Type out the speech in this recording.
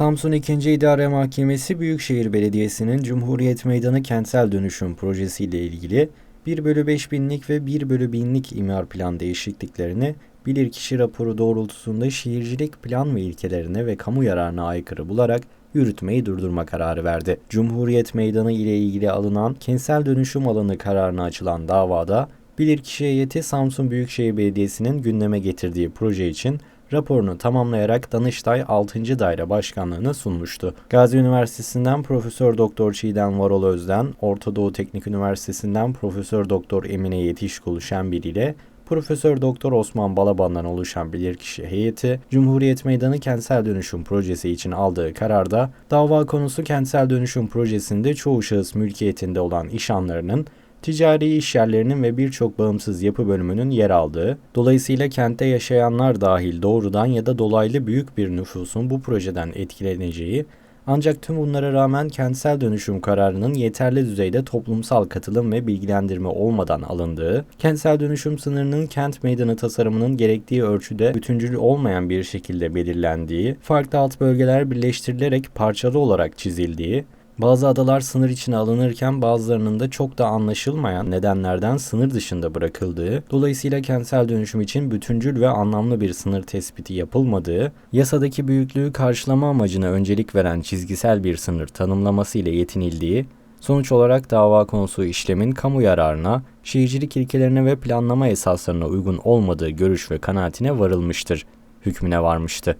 Samsun 2. İdare Mahkemesi Büyükşehir Belediyesi'nin Cumhuriyet Meydanı Kentsel Dönüşüm Projesi ile ilgili 1 bölü 5 binlik ve 1 bölü binlik imar plan değişikliklerini bilirkişi raporu doğrultusunda şehircilik plan ve ilkelerine ve kamu yararına aykırı bularak yürütmeyi durdurma kararı verdi. Cumhuriyet Meydanı ile ilgili alınan kentsel dönüşüm alanı kararına açılan davada bilirkişi heyeti Samsun Büyükşehir Belediyesi'nin gündeme getirdiği proje için raporunu tamamlayarak Danıştay 6. Daire Başkanlığı'na sunmuştu. Gazi Üniversitesi'nden Profesör Doktor Çiğdem Varol Özden, Orta Doğu Teknik Üniversitesi'nden Profesör Doktor Emine Yetişkulu Şenbil ile Profesör Doktor Osman Balaban'dan oluşan bilirkişi heyeti, Cumhuriyet Meydanı Kentsel Dönüşüm Projesi için aldığı kararda, dava konusu kentsel dönüşüm projesinde çoğu şahıs mülkiyetinde olan iş anlarının ticari iş yerlerinin ve birçok bağımsız yapı bölümünün yer aldığı, dolayısıyla kentte yaşayanlar dahil doğrudan ya da dolaylı büyük bir nüfusun bu projeden etkileneceği, ancak tüm bunlara rağmen kentsel dönüşüm kararının yeterli düzeyde toplumsal katılım ve bilgilendirme olmadan alındığı, kentsel dönüşüm sınırının kent meydanı tasarımının gerektiği ölçüde bütüncül olmayan bir şekilde belirlendiği, farklı alt bölgeler birleştirilerek parçalı olarak çizildiği, bazı adalar sınır içine alınırken bazılarının da çok da anlaşılmayan nedenlerden sınır dışında bırakıldığı, dolayısıyla kentsel dönüşüm için bütüncül ve anlamlı bir sınır tespiti yapılmadığı, yasadaki büyüklüğü karşılama amacına öncelik veren çizgisel bir sınır tanımlaması ile yetinildiği, sonuç olarak dava konusu işlemin kamu yararına, şehircilik ilkelerine ve planlama esaslarına uygun olmadığı görüş ve kanaatine varılmıştır, hükmüne varmıştı.